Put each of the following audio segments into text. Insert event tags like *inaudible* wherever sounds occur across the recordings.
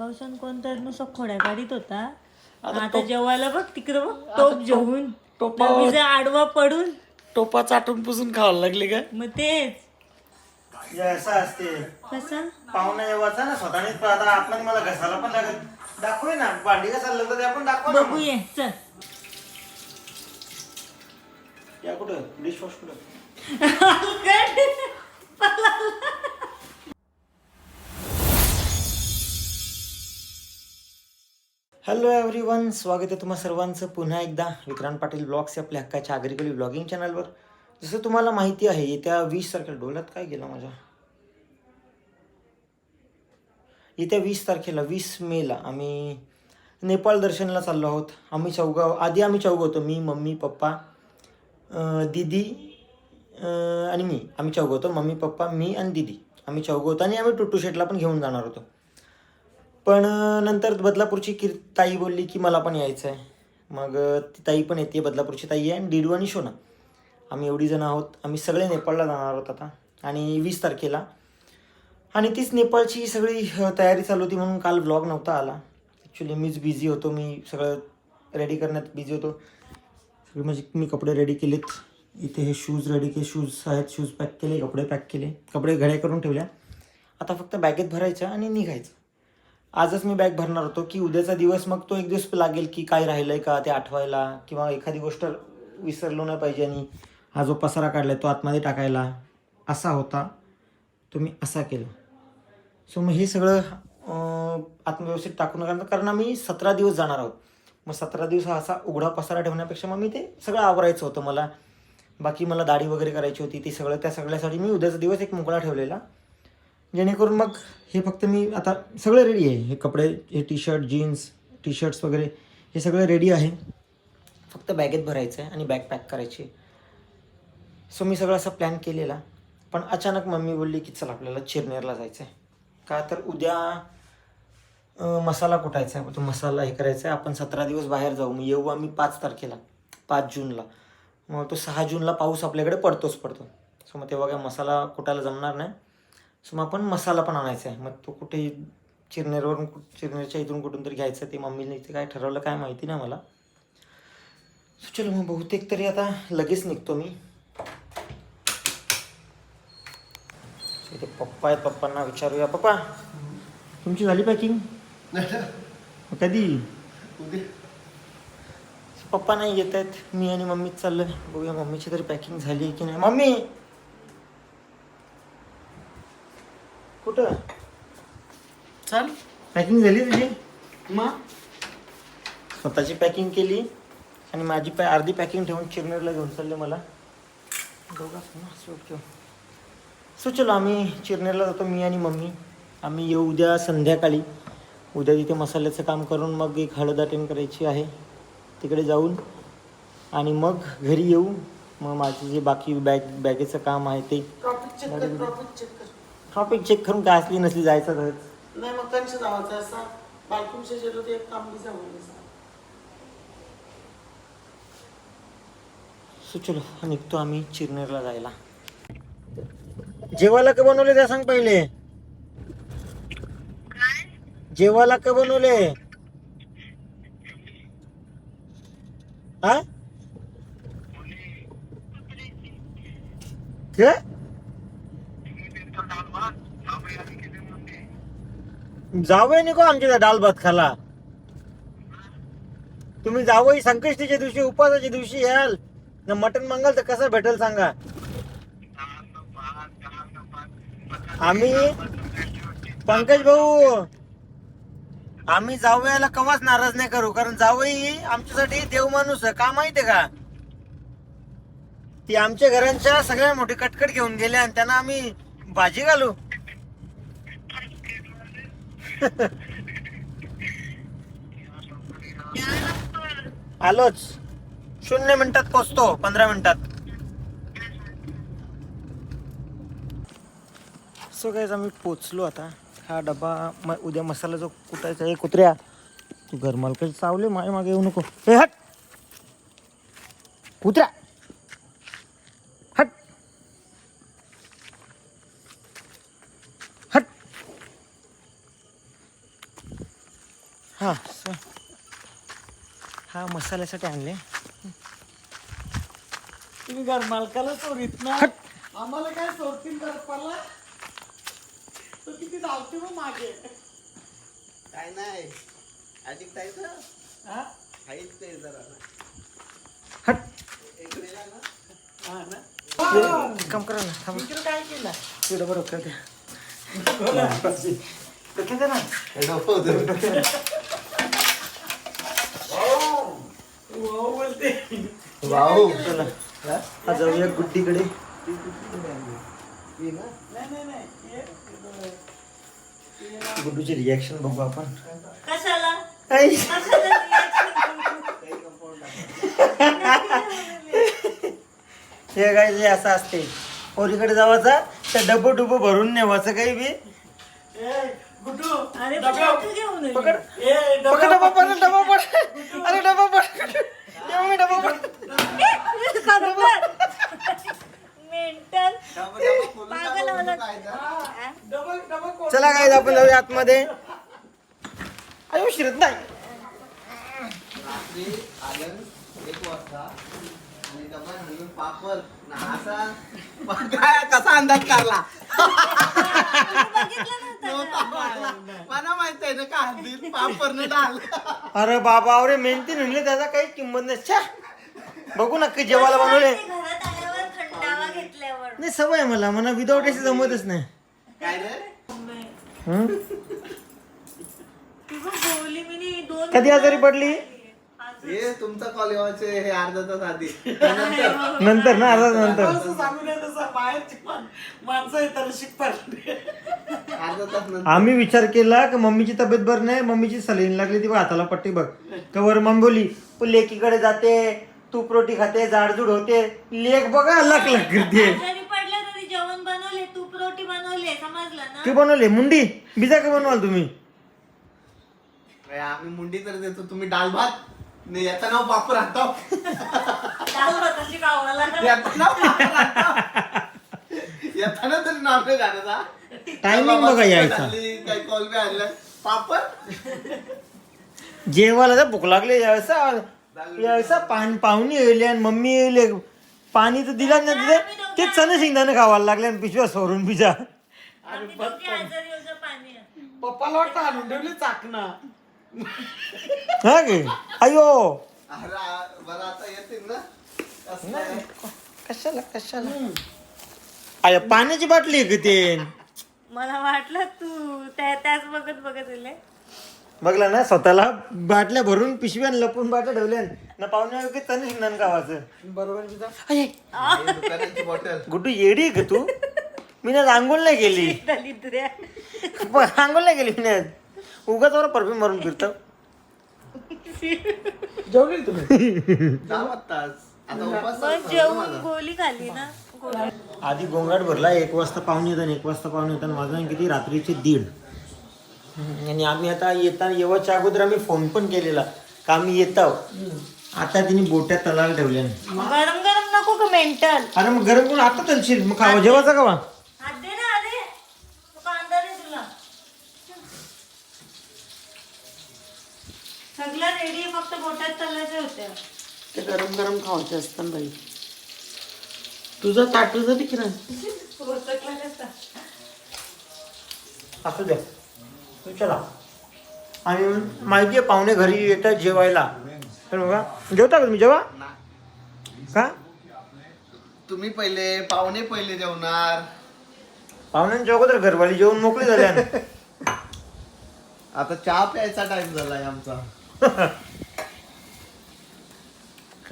सकाळसून कोणतर नुसतं खोड्या काढीत होता. आता जेवायला बघ तिकडं बघ टोप जेवून. टोपावर- लगेच आडवा पडून. टोपा चाटून पुसून खायला लागले का मग तेच. असं असते. कसं? पाहुणा येवाचा ना स्वतःनेच आता आपण मला घसाला पण लागत दाखवूय ना भांडी घासायला लागतं ते आपण दाखवा ना बघू ये चल. या कुठं? डिश वॉश कुठं *laughs* हॅलो एव्हरीवन स्वागत आहे तुम्हा सर्वांचं. पुन्हा एकदा विक्रांत पाटील ब्लॉग्स या आपल्या हक्काच्या आगरीकली ब्लॉगिंग चॅनलवर जसं तुम्हाला माहिती आहे येत्या वीस तारखेला डोळ्यात काय गेला माझ्या? येत्या वीस तारखेला वीस मेला आम्ही नेपाळ दर्शनला चाललो आहोत. आम्ही चौगाव आधी आम्ही चौघ होतो. मी मम्मी पप्पा दिदी दीदी आणि मी. आम्ही चौघ होतो. मम्मी पप्पा मी आणि दीदी. आम्ही चौघ होतो आणि आम्ही टुटू शेटला पण घेऊन जाणार होतो. पण नंतर बदलापूरची किर ताई बोलली की मला पण यायचं आहे मग ती ताई पण येते बदलापूरची ताई आहे आणि डिडू आणि शोना. आम्ही एवढी जण आहोत. आम्ही सगळे नेपाळला जाणार आहोत आता. आणि वीस तारखेला. आणि तीच नेपाळची सगळी तयारी चालू होती म्हणून काल ब्लॉग नव्हता आला. ॲक्च्युली मीच बिझी होतो. मी सगळं रेडी करण्यात बिझी होतो. सगळे म्हणजे मी कपडे रेडी केलेत. इथे हे शूज रेडी केले. शूज आहेत. शूज पॅक केले. कपडे पॅक केले. कपडे घड्या करून ठेवल्या. आता फक्त बॅगेत भरायच्या आणि निघायचं. आजच मी बॅग भरणार होतो की उद्याचा दिवस मग तो एक दिवस लागेल की काय राहिलं आहे का ते आठवायला किंवा एखादी गोष्ट विसरलो नाही पाहिजे आणि हा जो पसारा काढला तो आतमध्ये टाकायला असा होता. तो मी असा केला. सो मग हे सगळं आत्मव्यवस्थित टाकून कारण कारण आम्ही सतरा दिवस जाणार आहोत. मग सतरा दिवस हा असा उघडा पसारा ठेवण्यापेक्षा मग मी ते सगळं आवरायचं होतं मला. बाकी मला दाढी वगैरे करायची होती ती सगळं त्या सगळ्यासाठी मी उद्याचा दिवस एक मोकळा ठेवलेला. जेणेकरून मग हे फक्त मी आता सगळं रेडी आहे. हे कपडे हे T shirt jeans T shirts वगैरे हे सगळं रेडी आहे. फक्त बॅगेत भरायचं आहे आणि बॅग पॅक करायची. सो मी सगळं असा प्लॅन केलेला. पण अचानक मम्मी बोलली की चल आपल्याला चिरनेरला जायचं आहे का तर उद्या मसाला कुटायचा आहे तो मसाला हे करायचा आहे आपण सतरा दिवस बाहेर जाऊ. मग येऊ आम्ही पाच तारखेला पाच जूनला. मग तो सहा जूनला पाऊस आपल्याकडे पडतोच पडतो. सो मग तेव्हा काय मसाला कुटायला जमणार नाही. सो मग आपण मसाला पण आणायचा आहे. मग तो कुठे चिरनेरवरून कुठ- चिरनेरच्या इथून कुठून तरी घ्यायचं ते मम्मीने इथे काय ठरवलं काय माहिती नाही मला. सो चलो मग बहुतेक तरी आता लगेच निघतो मी. इथे पप्पा आहेत पप्पांना विचारूया. पप्पा तुमची झाली पॅकिंग *laughs* कधी? पप्पा नाही येत आहेत. मी आणि मम्मीच चाललोय. बघूया मम्मीची तरी पॅकिंग झाली की नाही. मम्मी! कुठं? चल. पॅकिंग झाली तुझी? मग? स्वतःची पॅकिंग केली आणि माझी पॅ अर्धी पॅकिंग ठेवून चिरनेरला घेऊन चालले मला. सो चलो आम्ही चिरनेरला जातो मी आणि मम्मी. आम्ही येऊ उद्या संध्याकाळी. उद्या तिथे मसाल्याचं काम करून मग एक हळद अटेंड करायची आहे. तिकडे जाऊन. आणि मग घरी येऊ. मग माझे जे बाकी बॅग बॅगेचं काम आहे ते. चेक कर कर. टॉपिक चेक करून काय असली नसली जायचं तर. नाही मग त्यांच्या जावाचं असा बालकुमच्या ते एक काम बी जाऊन सो चलो निघतो आम्ही चिरनेरला जायला. जेवायला का बनवले त्या सांग पहिले. जेवायला का बनवले? हा? काय? जावई निघो आमच्या डाल भात खाला तुम्ही जावई संकष्टीच्या दिवशी उपासाच्या दिवशी याल. मटन मागाल तर कसं भेटेल सांगा. आम्ही पंकज भाऊ आम्ही जावयाला कवाच नाराज नाही करू कारण जावई आमच्यासाठी देव माणूस आहे. का माहितीये का? ती आमच्या घरांच्या सगळ्या मोठी कटकट घेऊन गेल्या आणि त्यांना आम्ही भाजी घालू. आलोच. शून्य मिनिटात पोचतो पंधरा मिनिटात. सो गाईज आम्ही पोचलो आता. हा डबा म उद्या मसाला जो कुटायचा आहे कुत्र्या. तू घर चावले मागे मागे येऊ नको. हे हट! कुत्र्या! हा स- हा मसाल्यासाठी आणले. तुम्ही घर मालकाला चोरीत ना. आम्हाला काय चोरतील घरपाला तो किती धावते मग मागे. काय नाही. अधिक आहे तर हा? खाईल ते जरा. हट. ना. हा ना? काम करा ना थांब. इकडे काय केलं? *laughs* एवढं बरं का ते डोक्यात द्या ना हो चला हा जाऊया गुड्डीकडे. नाही नाही नाही गुड्डूची रिॲक्शन बघू आपण. कशाला? हे काय जे असं असते. पोरीकडे जावाचा त्या डब्बो डुबो भरून नेवाचं काही बी. ए, गुड्डू अरे डबा- तू घेऊन ये. पकड. पकड डबा पड डबा पड अरे डबा पड ये मम्मी डबा पड खरोखर मेंटल पागल होला हा, डबा डबा कोण- चला काय आपण जाऊया आतमध्ये. अयो शिरत नाही. रात्री आलं एक वाजता आणि डबा घालून पापड ना असा पण काय कसा अंदाज काढला? नव्हता मला. माहीत आहे ना का हल्ली पापड डाल. अरे बाबा अरे मेहनती म्हणले त्याचा काही किंमत नाही. छ्या. बघू नक्की जेवायला बनवले. घरात आल्यावर थंडावा घेतल्यावर. नाही सवय मला. मला विदाऊट एसी जमतच नाही. काय रे? हं? *laughs* ती बघ बोलली मी नी दोन कधी आजारी पडली? हे तुमचा कॉल येवायचे हे अर्धा तास आधी. नंतर ना अर्धा नंतर असं सांगू नये तसं बाहेरची मान- माणसं शिकतात अर्धा तास नंतर. आम्ही विचार केला की मम्मीची तब्येत बरं नाही मम्मीची सलीन लागली ती बघ हाताला पट्टी बघ. कवर मम्मी बोली "तू लेकीकडे जाते तूप रोटी खाते जाडजूड होते लेक बघा लक लक करते. आजारी बनवले समजलं ना? ती बनवले मुंडी? बिजा का बनवाल तुम्ही? आम्ही मुंडी तर देतो. तुम्ही डाल भात? नाही याचं नाव पापड आणतो. डाळ भाताची याचं नाव आणतो. येताना तरी नाव नाही घालायचा Timing बघा यायचा. काही कॉल बी आणलं. पापड जेवायला तर भूक लागली यायचा पाणी पाहुणे येईल आणि मम्मी येईल पाणी तर दिला नाही तिथे ते चणे शेंगदाणे खावायला लागले आणि पिशव्या सोडून पिजा आम्ही दोघी आजारी होतो पाणी. पप्पाला वाटतं आणून ठेवली चाकणं. हा गे अयो अरे आ- बरं आता येतील ना? कसं काय? कशाला कशाला? अरे पाण्याची बाटली आहे का ते? मला वाटलं तू त्या त्याच बघत बघत दिले बघला ना स्वतःला बाटल्या भरून पिशव्या लपून बाटल्या ठेवल्या ना पाहुण्या की तने शेंगदाणे गावाचं. बरोबर तुझा अये, हे दुकानाची बॉटल गुड्डू येडी आहे का तू. मी ना आंघोळ नाही गेली. *laughs* दलिद्र्या. नाही गेली मी ना. उगाच वर परफ्यूम मारून फिरतो. जेवली तुम्ही? दहा वाजताच आता उपास मग संपला जेवून. गोली खाली ना? गोली. आधी गोंगाट भरला एक वाजता पाहुणे येतात एक वाजता पाहुणे येतात. माझा किती रात्रीचे दीड. आणि आम्ही आता येताना येवाच्या अगोदर आम्ही फोन पण केलेला. का आम्ही येत. आहोत आता तिने बोट्या तलाला ठेवल्या गरम गरम नको का मेंटल. अरे मग गरम करून आता तलशील. मग खावा जेवायचा का हात दे ना अरे तू कांदा दे तुला. सगळं रेडी फक्त बोटात चालायचे होते. ते गरम गरम खावायचे असतात बाई. तुझं ताट जरी की नाही. *laughs* पोचकला कसं? असू द्या तू चला. आणि माहिती आहे पाहुणे घरी येतात जेवायला. तर बघा जेवता का तुम्ही? जेवा. का? तुम्ही पहिले पाहुणे पहिले जेवणार. पाहुण्यांच्या अगोदर घरवाली जेवण मोकळी झाल्या आता चहा प्यायचा टाइम झालाय आमचा.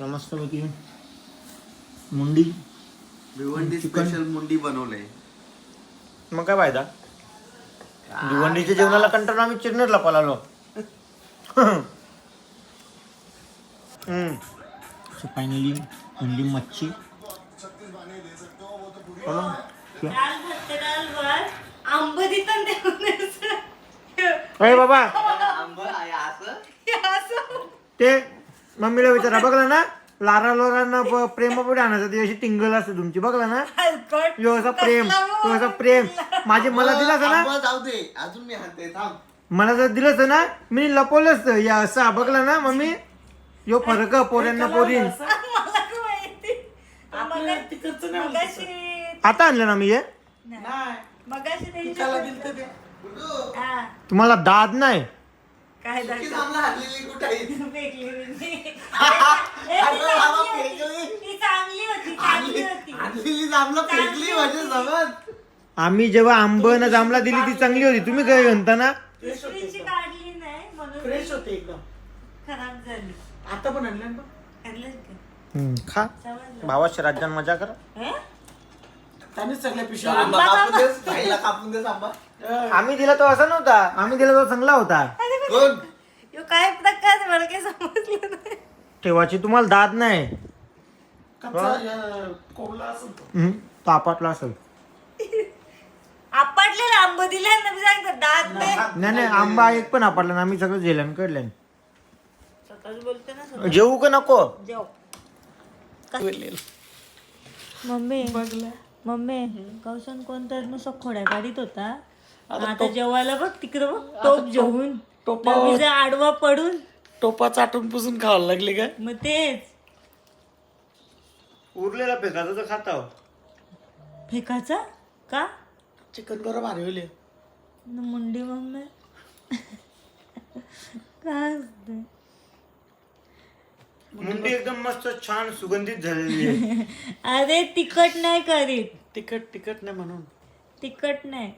मस्तपैकी मुंडी. भिवंडी. स्पेशल मुंडी बनवले मग काय फायदा? भिवंडीच्या जेवणाला कंटाळून आम्ही चिरनेरला पळालो. फायनली आणली मच्छी. हो भात आंब अरे बाबा असं? ते मम्मीला विचारा बघला ना? लारा लोरांना प- प्रेमापुढे आणायचं. ती अशी टिंगल असते तुमची. बघला ना? हलकट. यो असा प्रेम. यो असा प्रेम. माझे मला दिला असं ना? आंबा जाऊ दे. अजून मी हाते थांब. मला जर दिलं असतं ना मी लपवलंच असतं. या असं बघला ना मम्मी? यो फरक पोऱ्यांना पोरीन मला काय माहिती. आपल्या तिकडचं नाही म्हणत तसं. मगाशी आता आणलं ना मी हे? नाही. मगाशी त्याला त्यांच्या दिलं तर ते. गुड्डू, हा. तुम्हाला दाद नाही. काय *laughs* ती दाखव सामना हरलेली कुठे आहे? फेकली मी. अरे ए, ती बाबा, चांगली होती. फेकली. ती चांगली होती चांगली आणली- होती. आणलेली जांभळं फेकली म्हणजे आम्ही जेव्हा आंब न जांभळा दिली ती चांगली होती. तुम्ही काय म्हणता ना? दुसरीची काढली नाही म्हणून फ्रेश होते एकदम. खराब झाली. आता पण आणलं ना खाल्लं का. हम्म, खा. समजलं. भावाशी राज्यात मजा करा. हं? त्यानेच सगळ्या पिशव्या आंबा कापून देस भाईला कापून देस आंबा अं, आम्ही दिला तो असा नव्हता. आम्ही दिला तो चांगला होता. कोण? यो काय प्रकार आहे? मला काही समजलं नाही. तेव्हाची तुम्हाला दाद नाही. कच्चा अं, कोवळा असेल तो. असेल. आपटलेला आंब दिले ना मी सांगतो दात नाही नाही. नाही आंबा एक पण आपटला ना आम्ही सगळं झेलन कडलं स्वतःच बोलते ना स्वतः. जेवू का नको? जेव. मम्मी बघला. मम्मी कौशन कोणता नुसतं खोड्या काढीत होता? आता जेवायला बघ तिकडं बघ टोप जेवून. नवीचा आडवा पडून? टोपा चाटून पुसून खावं लागले काय? मग तेच. उरलेला फेकाचा तर खाता फेकाचा? का? चिकन होईल न मुंडी मम्मी. काय असते? मुंडी एकदम मस्त छान सुगंधित झालेली आहे. *laughs* अरे तिखट नाही करीत. तिखट तिखट नाही म्हणून. तिखट नाही.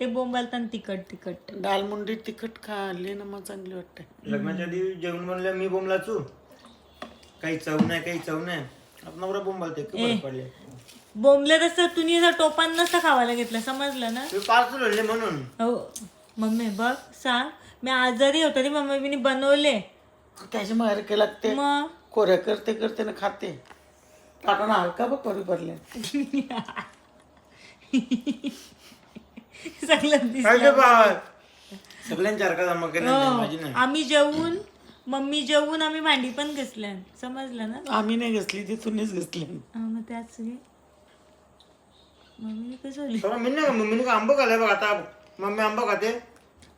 ते बोंबालताना तिखट तिखट. दाल मुंडी तिखट खाल्ली ना मग चांगली वाटते. लग्नाच्या आधी जेवण बनलं मी बोंबलाचू काही चव नाही काही चव नाही. आता नवरा बोंबालते पडले. बोंबले तसं तुम्ही असं टोपान नसतं खावायला घेतलं समजलं ना? मी पार्सल आणले म्हणून. हो. मम्मी बघ सांग. मी आजारी होतो तरी मम्मी बनवले. त्याच्या माहेर केला ते मग? कोऱ्या करते करते ना खाते. काढून हलका बघ परी पडले. *laughs* दिसलं. ते जमा केली नाही, माझी हो. नाही आम्ही जेवून मम्मी जेवून आम्ही भांडी पण घसल्या समजलं ना? आम्ही नाही घेतली ती तुम्हीच घेतली हा, मग त्याच सगळे मम्मी कसं झाली तर मी नाही मम्मीने का आंबा खाल्लाय बघ आता. मम्मी आंबा खाते.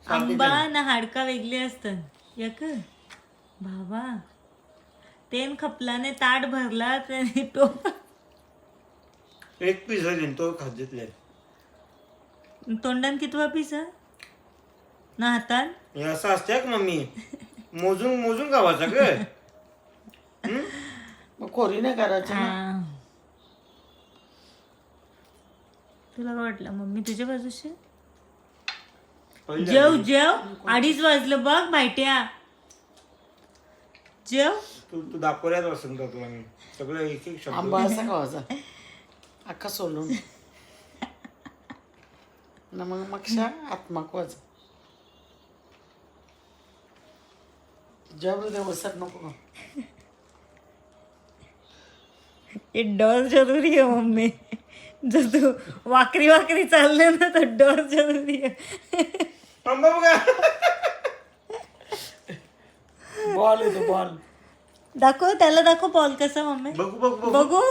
आंबा ना हाडका वेगळी असतात. एक. बाबा तेन खपलाने ताट भरला त्याने टोप एक पीस झाली तो खात घेतले. तोंडान कितवा पिस ना हातान? हे असं असते का मम्मी? मोजून मोजून गावाचा ग. मग कोरी नाही करायची ना? हा. तुला काय वाटलं मम्मी तुझ्या बाजूशी? जेव जेव. अडीच वाजलं बघ बायट्या जेव. तू तू दाखवल्याच वसंत तुला मी सगळं एक एक शब्द. आंबा असा खावायचा. अख्खा सोलून. मग मक्षा आत्माकवाच. जेवढं ते वसत नको ये डर जरुरी आहे मम्मी. जर तू वाकरी वाकरी चालले ना तर डर जरुरी आहे. आंबा बघा. बॉल येतो बॉल दाखव त्याला दाखव बॉल कसा मम्मी. बघू बघू बघू. बघू.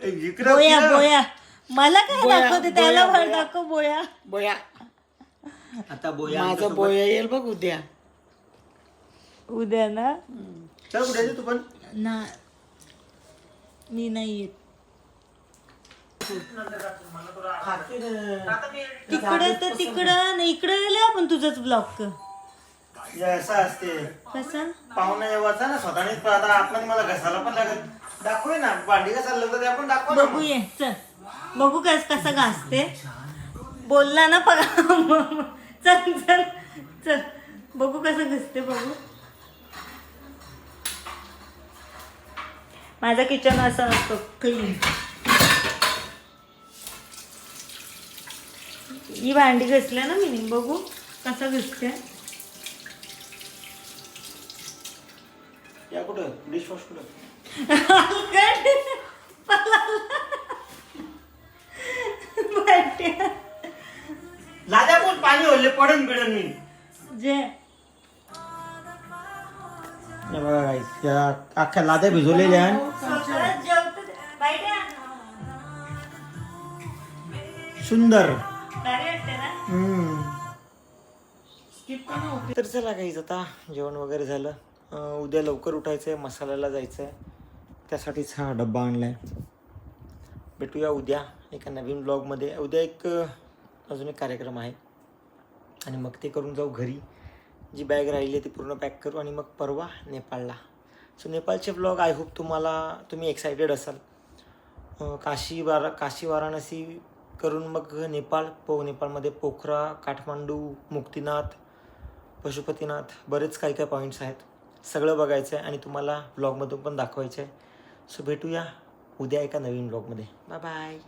इकडं बोया. बोया. मला काय बोया, दाखवते? त्याला बोया, भर दाखव बोया. बोया. आता बोया माझा बोया येईल बघ उद्या. उद्या ना? चल कुठे आहे तू पण? ना. मी नाही येत. तिकडं तर तिकडं ना इकडं गेले आपण तुझंच ब्लॉक हे असं असते. कसा? पाहुणा जेव्हाचा ना स्वतःनेच आता आतमध्ये मला घसायला पण लागत दाखवूय ना भांडी घासायला लागतं ते आपण दाखव ना. बघू ये चल. बघू कस कसा घासते बोलला ना पगा चल चल चल. बघू कसं घसते बघू. माझा किचन असा असतो क्लीन ही भांडी घसल्या ना मी बघू कसा घसते. कुठं? डिश वॉश कुठं पडन बिडन मी जे. हे बघा guys, या अख्ख्या लाद्या भिजवलेल्या आहे. स्वतःच जेवतो ते. भांड्या. सुंदर. भारी वाटते ना? हम्म. स्किप का ना तर चला काहीच आता जेवण वगैरे झालं. अं, उद्या लवकर उठायचं आहे मसाल्याला जायचं आहे त्यासाठीच हा डब्बा आणला आहे भेटूया उद्या एका नवीन ब्लॉगमध्ये उद्या एक अं, अजून एक कार्यक्रम आहे. आणि मग ते करून जाऊ घरी. जी बॅग राहिली आहे ती पूर्ण पॅक करू आणि मग परवा नेपाळला. सो नेपाळचे ब्लॉग आय होप तुम्हाला तुम्ही एक्सायटेड असाल. काशी वारा काशी वाराणसी करून मग नेपाळ पो नेपाळमध्ये पोखरा काठमांडू मुक्तिनाथ पशुपतीनाथ बरेच काही काही पॉईंट्स आहेत. सगळं बघायचं आहे आणि तुम्हाला ब्लॉगमधून पण दाखवायचं आहे सो भेटूया उद्या एका नवीन ब्लॉगमध्ये बाय बाय